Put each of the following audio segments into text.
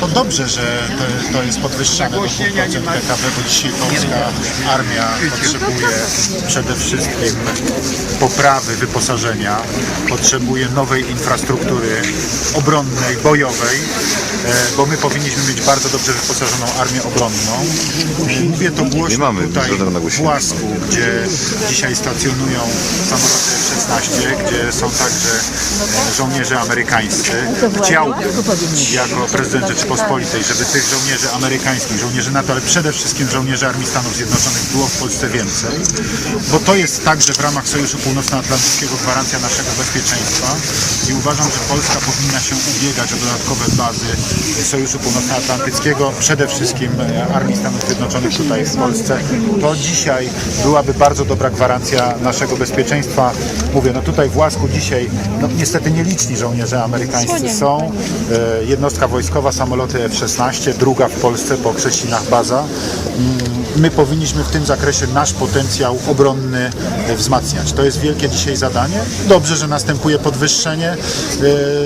To dobrze, że to, to jest podwyższane do 2% PKB, bo dzisiaj polska armia potrzebuje przede wszystkim poprawy wyposażenia, potrzebuje nowej infrastruktury obronnej, bojowej, e, bo my powinniśmy mieć bardzo dobrze wyposażoną armię obronną. E, Mówię to głośno Nie mamy tutaj w. Łasku, gdzie dzisiaj stacjonują samoloty F-16, gdzie są także e, żołnierze amerykańscy. Chciałbym jako prezydent Rzeczypospolitej, żeby tych żołnierzy amerykańskich, żołnierzy NATO, ale przede wszystkim żołnierzy Armii Stanów Zjednoczonych było w Polsce więcej, bo to jest także w ramach Sojuszu Północnoatlantyckiego gwarancja naszego bezpieczeństwa i uważam, że Polska powinna się ubiegać o dodatkowe bazy Sojuszu Północnoatlantyckiego, przede wszystkim e, Armii Stanów Zjednoczonych tutaj w Polsce. To dzisiaj byłaby bardzo dobra gwarancja naszego bezpieczeństwa. Mówię, no tutaj w Łasku dzisiaj, no niestety nieliczni żołnierze amerykańscy są. E, Wojskowa, samoloty F-16, druga w Polsce po Krzesinach baza. Mm, My powinniśmy w tym zakresie nasz potencjał obronny e, wzmacniać. To jest wielkie dzisiaj zadanie. Dobrze, że następuje podwyższenie e,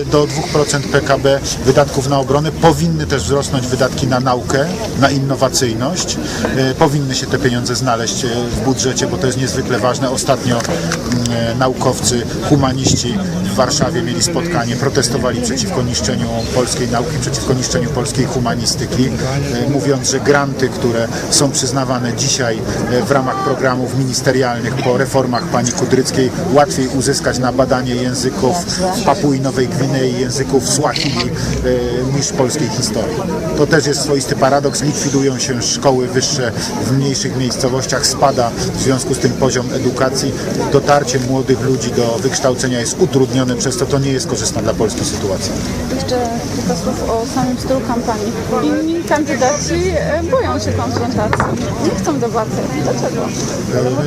do 2% PKB wydatków na obronę. Powinny też wzrosnąć wydatki na naukę, na innowacyjność. E, Powinny się te pieniądze znaleźć w budżecie, bo to jest niezwykle ważne. Ostatnio mm, naukowcy, humaniści w Warszawie mieli spotkanie, protestowali przeciwko niszczeniu polskiej nauki, przeciwko niszczeniu polskiej humanistyki, e, mówiąc, że granty, które są przyznawane dzisiaj e, w ramach programów ministerialnych po reformach pani Kudryckiej, łatwiej uzyskać na badanie języków Papui Nowej Gwinei, języków Swahili e, niż polskiej historii. To też jest swoisty paradoks. Likwidują się szkoły wyższe w mniejszych miejscowościach, spada w związku z tym poziom edukacji. Dotarcie młodych ludzi do wykształcenia jest utrudnione, przez to to nie jest korzystna dla Polski sytuacja. Jeszcze kilka słów o samym stylu kampanii. Inni kandydaci e, boją się konfrontacji. Nie chcą debaty. Dlaczego?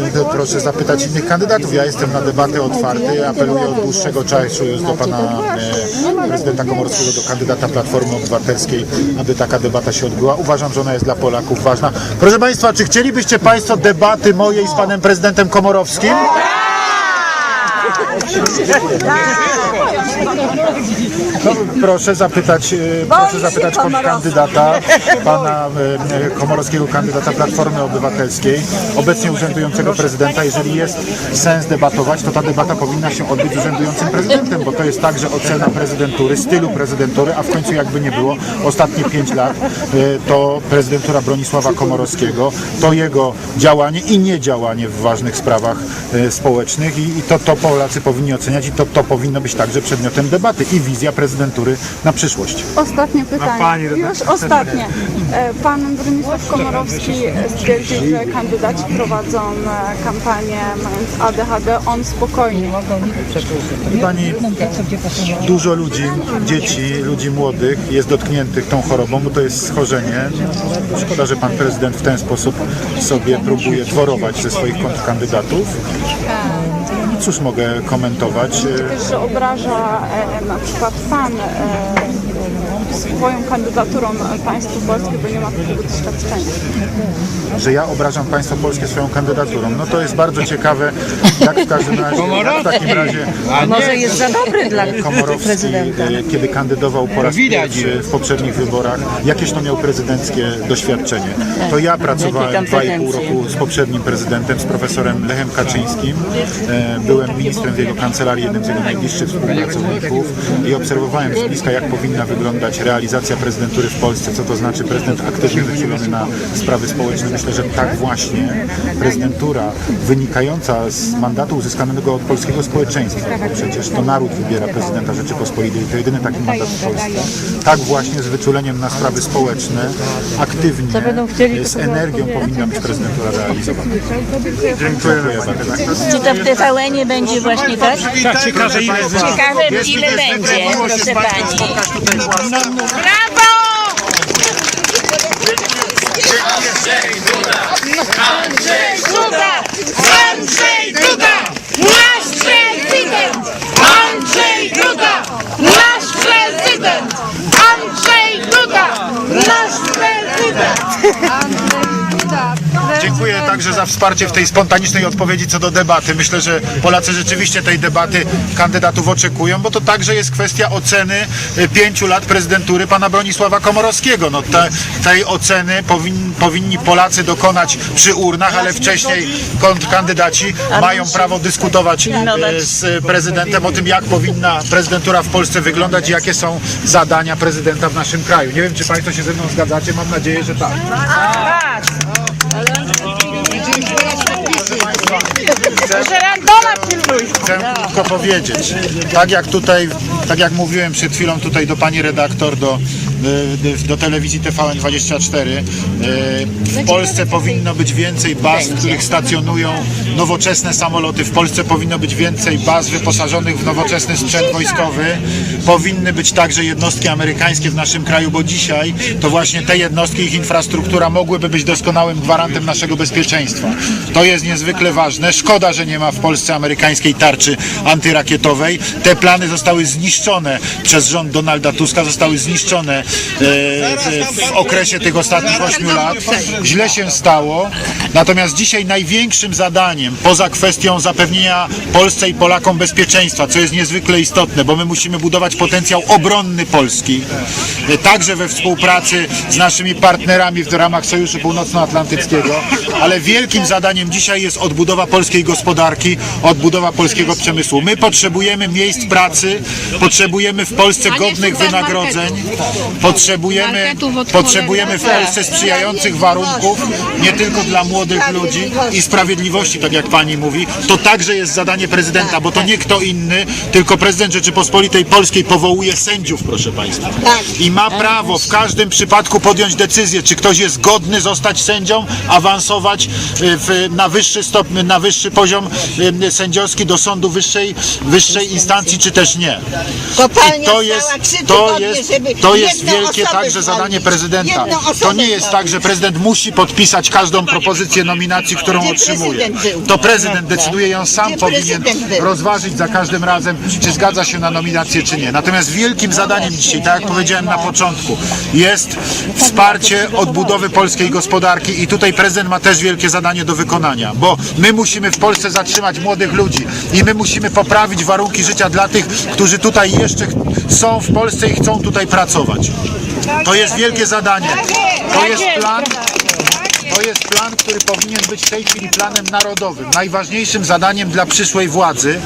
E, to Proszę zapytać innych kandydatów. Ja jestem na debatę otwarty. Apeluję od dłuższego czasu już do pana e, prezydenta Komorowskiego, do kandydata Platformy Obywatelskiej, aby taka debata się odbyła. Uważam, że ona jest dla Polaków ważna. Proszę Państwa, czy chcielibyście Państwo debaty mojej z panem prezydentem Komorowskim? No, proszę zapytać, e, proszę zapytać kandydata, pana e, Komorowskiego, kandydata Platformy Obywatelskiej, obecnie urzędującego prezydenta. Jeżeli jest sens debatować, to ta debata powinna się odbyć z urzędującym prezydentem, bo to jest także ocena prezydentury, stylu prezydentury, a w końcu jakby nie było, ostatnie pięć lat to prezydentura Bronisława Komorowskiego, to jego działanie i niedziałanie w ważnych sprawach społecznych i, i to, to Polacy powinni oceniać i to, to powinno być także przedmiotem debaty i wizja prezydentury na przyszłość. Ostatnie pytanie. Już ostatnie. E, Pan Bronisław Komorowski stwierdził, że kandydaci prowadzą e, kampanię mając ADHD. On spokojnie. Pani, dużo ludzi, dzieci, ludzi młodych jest dotkniętych tą chorobą, bo to jest schorzenie. Szkoda, że pan prezydent w ten sposób sobie próbuje dworować ze swoich kontrkandydatów. Cóż mogę komentować? Też, że obraża e, na przykład Pan e, swoją kandydaturą państwo polskie, bo nie ma takiego doświadczenia. Że ja obrażam państwo polskie swoją kandydaturą. No to jest bardzo ciekawe, jak w każdym razie, jak w takim razie Może jest za dobry dla Komorowski, prezydenta. e, kiedy kandydował po raz pierwszy w poprzednich wyborach, jakieś to miał prezydenckie doświadczenie. To ja pracowałem dwa i pół roku z poprzednim prezydentem, z profesorem Lechem Kaczyńskim. E, Byłem ministrem w jego kancelarii, jednym z jego najbliższych współpracowników i obserwowałem z bliska, jak powinna wyglądać realizacja prezydentury w Polsce, co to znaczy prezydent aktywnie wychylony na sprawy społeczne. Myślę, że tak właśnie prezydentura wynikająca z mandatu uzyskanego od polskiego społeczeństwa, bo przecież to naród wybiera prezydenta Rzeczypospolitej, to jedyny taki mandat w Polsce. Tak właśnie z wyczuleniem na sprawy społeczne, aktywnie, z energią powinna być prezydentura realizowana. Dziękuję bardzo. Czy to w TVN-ie będzie właśnie tak? Tak, ciekawe ile Ciekawe ile będzie, proszę pani. Brawo! Andrzej Duda! Andrzej Duda! Nasz prezydent! Andrzej Duda! Nasz prezydent! Andrzej Duda! Nasz prezydent! Dziękuję także za wsparcie w tej spontanicznej odpowiedzi co do debaty. Myślę, że Polacy rzeczywiście tej debaty kandydatów oczekują, bo to także jest kwestia oceny y, pięciu lat prezydentury pana Bronisława Komorowskiego. No, te, tej oceny powin, powinni Polacy dokonać przy urnach, ale wcześniej kontrkandydaci mają prawo dyskutować y, z prezydentem o tym, jak powinna prezydentura w Polsce wyglądać i jakie są zadania prezydenta w naszym kraju. Nie wiem, czy Państwo się ze mną zgadzacie, mam nadzieję, że tak. Że randola pilnuj. Chcę tylko powiedzieć, tak jak tutaj, tak jak mówiłem przed chwilą tutaj do pani redaktor, do, do telewizji TVN24, y, w Polsce powinno być więcej baz, w których stacjonują nowoczesne samoloty. W Polsce powinno być więcej baz wyposażonych w nowoczesny sprzęt wojskowy. Powinny być także jednostki amerykańskie w naszym kraju, bo dzisiaj to właśnie te jednostki, ich infrastruktura mogłyby być doskonałym gwarantem naszego bezpieczeństwa. To jest niezwykle ważne. Szkoda, że nie ma w Polsce amerykańskiej tarczy antyrakietowej. Te plany zostały zniszczone przez rząd Donalda Tuska, zostały zniszczone e, w, w okresie tych ostatnich 8 lat. Źle się stało. Natomiast dzisiaj największym zadaniem, poza kwestią zapewnienia Polsce i Polakom bezpieczeństwa, co jest niezwykle istotne, bo my musimy budować potencjał obronny Polski, e, także we współpracy z naszymi partnerami w ramach Sojuszu Północnoatlantyckiego, ale wielkim zadaniem dzisiaj jest odbudowa polskiej gospodarki, odbudowa polskiego przemysłu. My potrzebujemy miejsc pracy, potrzebujemy w Polsce godnych wynagrodzeń, potrzebujemy, potrzebujemy w Polsce sprzyjających warunków, nie tylko dla młodych ludzi i sprawiedliwości, tak jak pani mówi. To także jest zadanie prezydenta, bo to nie kto inny, tylko prezydent Rzeczypospolitej Polskiej powołuje sędziów, proszę państwa. I ma prawo w każdym przypadku podjąć decyzję, czy ktoś jest godny zostać sędzią, awansować y, w, na wyższy stopień, na wyższy poziom y, sędziowski do sądu wyższej, wyższej instancji, czy też nie. I to jest, to jest, to jest wielkie także zadanie prezydenta. To nie jest tak, że prezydent musi podpisać każdą propozycję nominacji, którą otrzymuje. To prezydent decyduje ją sam Gdzie powinien rozważyć za każdym razem, czy zgadza się na nominację, czy nie. Natomiast wielkim zadaniem dzisiaj, tak jak powiedziałem na początku, jest wsparcie odbudowy polskiej gospodarki i tutaj prezydent ma też wielkie zadanie do wykonania, bo my musimy w Polsce zatrzymać młodych ludzi i my musimy poprawić warunki życia dla tych, którzy tutaj jeszcze są w Polsce i chcą tutaj pracować. To jest wielkie zadanie. To jest plan. To jest plan, który powinien być w tej chwili planem narodowym. Najważniejszym zadaniem dla przyszłej władzy.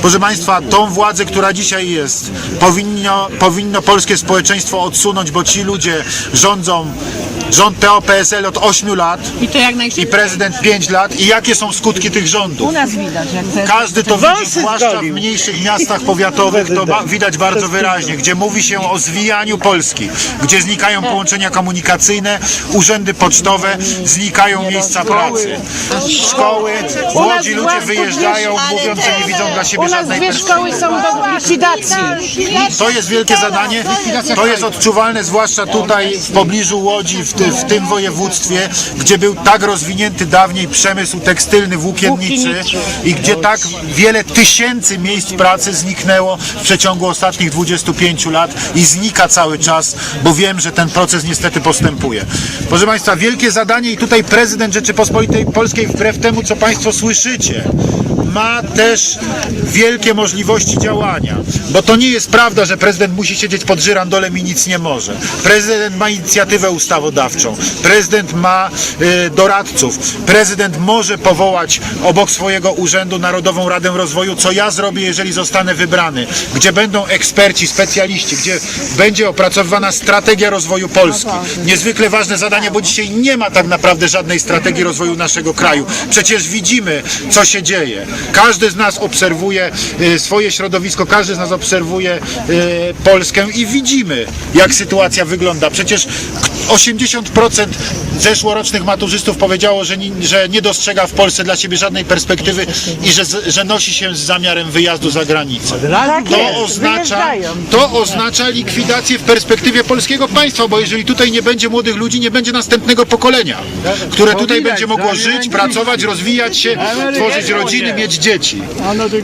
Proszę Państwa, tą władzę, która dzisiaj jest, powinno, powinno polskie społeczeństwo odsunąć, bo ci ludzie rządzą, rząd PO-PSL od 8 lat I to jak i prezydent 5 lat. I jakie są skutki tych rządów? U nas widać, jak te Każdy to widzi, zwłaszcza w mniejszych miastach powiatowych, to ba- widać bardzo wyraźnie, gdzie mówi się o zwijaniu Polski, gdzie znikają połączenia komunikacyjne, urzędy pocztowe, znikają miejsca pracy, szkoły, młodzi ludzie wyjeżdżają, mówiąc, że nie widzą dla siebie U nas żadnej dwie perspektywy. szkoły są do likwidacji. To jest wielkie zadanie. To jest odczuwalne zwłaszcza tutaj w pobliżu Łodzi, w, ty, w tym województwie, gdzie był tak rozwinięty dawniej przemysł tekstylny włókienniczy i gdzie tak wiele tysięcy miejsc pracy zniknęło w przeciągu ostatnich 25 lat i znika cały czas, bo wiem, że ten proces niestety postępuje. Proszę Państwa, wielkie zadanie i tutaj prezydent Rzeczypospolitej Polskiej wbrew temu, co Państwo słyszycie, ma też wielkie możliwości działania. Bo to nie jest prawda, że prezydent musi siedzieć pod żyrandolem i nic nie może. Prezydent ma inicjatywę ustawodawczą, prezydent ma y, doradców, prezydent może powołać obok swojego urzędu Narodową Radę Rozwoju, co ja zrobię, jeżeli zostanę wybrany, gdzie będą eksperci, specjaliści, gdzie będzie opracowywana strategia rozwoju Polski. Niezwykle ważne zadanie, bo dzisiaj nie ma tak naprawdę żadnej strategii rozwoju naszego kraju. Przecież widzimy, co się dzieje. Każdy z nas obserwuje y, swoje środowisko, każdy z nas obserwuje y, Polskę i widzimy, jak sytuacja wygląda. Przecież k- 80% zeszłorocznych maturzystów powiedziało, że nie, że nie dostrzega w Polsce dla siebie żadnej perspektywy i że, że nosi się z zamiarem wyjazdu za granicę. To oznacza, to oznacza likwidację w perspektywie polskiego państwa, bo jeżeli tutaj nie będzie młodych ludzi, nie będzie następnego pokolenia, które tutaj będzie mogło żyć, pracować, rozwijać się, tworzyć rodziny, mieć mieć dzieci.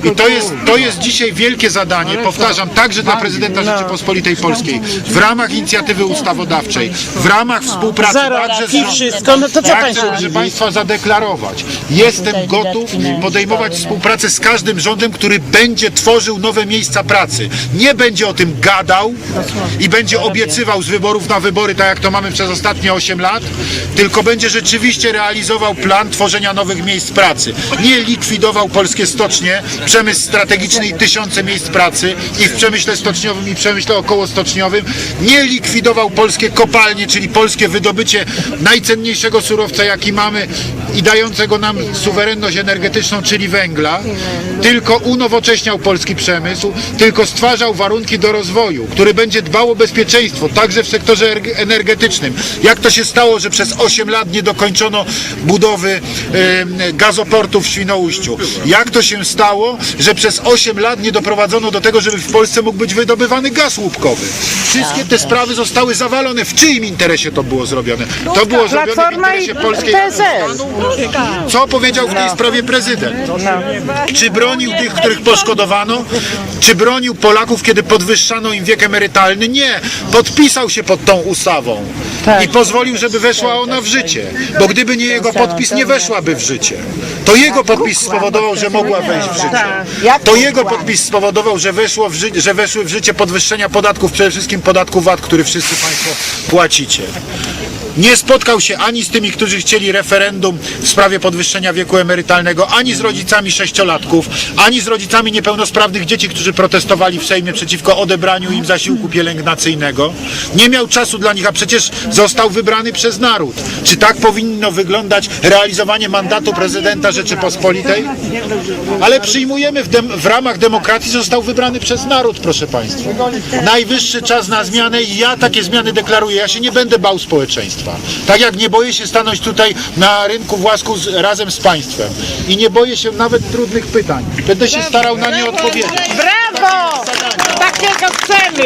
I to jest, to jest dzisiaj wielkie zadanie, powtarzam, także dla prezydenta Rzeczypospolitej Polskiej, w ramach inicjatywy ustawodawczej, w ramach współpracy Zero także z racji, rządem. wszystko, no to co Ja pan chcę, się proszę dziwi? Państwa, zadeklarować. Jestem gotów podejmować współpracę z każdym rządem, który będzie tworzył nowe miejsca pracy. Nie będzie o tym gadał i będzie obiecywał z wyborów na wybory, tak jak to mamy przez ostatnie 8 lat, tylko będzie rzeczywiście realizował plan tworzenia nowych miejsc pracy. Nie likwidował polskie stocznie, przemysł strategiczny i tysiące miejsc pracy i w przemyśle stoczniowym i przemyśle okołostoczniowym. Nie likwidował polskie kopalnie, czyli polskie wydobycie najcenniejszego surowca, jaki mamy i dającego nam suwerenność energetyczną, czyli węgla, tylko unowocześniał polski przemysł, tylko stwarzał warunki do rozwoju, który będzie dbał o bezpieczeństwo, także w sektorze erg- energetycznym. Jak to się stało, że przez 8 lat nie dokończono budowy gazoportu w Świnoujściu? Jak to się stało, że przez 8 lat nie doprowadzono do tego, żeby w Polsce mógł być wydobywany gaz łupkowy? Wszystkie te sprawy zostały zawalone. W czyim interesie to było zrobione? To było zrobione w Platforma i interesie polskiej PSL. co powiedział w tej sprawie prezydent? Czy bronił tych, których poszkodowano? Czy bronił Polaków, kiedy podwyższano im wiek emerytalny? Nie. Podpisał się pod tą ustawą i pozwolił, żeby weszła ona w życie. Bo gdyby nie jego podpis, nie weszłaby w życie. To jego podpis spowodował, że mogła wejść w życie. To jego podpis spowodował, że, weszło w ży- że weszły w życie podwyższenia podatków, przede wszystkim podatku VAT, który wszyscy Państwo płacicie. Nie spotkał się ani z tymi, którzy chcieli referendum w sprawie podwyższenia wieku emerytalnego, ani z rodzicami sześciolatków, ani z rodzicami niepełnosprawnych dzieci, którzy protestowali w Sejmie przeciwko odebraniu im zasiłku pielęgnacyjnego. Nie miał czasu dla nich, a przecież został wybrany przez naród. Czy tak powinno wyglądać realizowanie mandatu prezydenta Rzeczypospolitej? Ale przyjmujemy w, w ramach demokracji, że został wybrany przez naród, proszę Państwa. Najwyższy czas na zmianę i ja takie zmiany deklaruję. Ja się nie będę bał społeczeństwa. Tak jak nie boję się stanąć tutaj na rynku własku z, razem z Państwem. I nie boję się nawet trudnych pytań. Będę się starał na nie odpowiedzieć. Brawo! Takiego chcemy!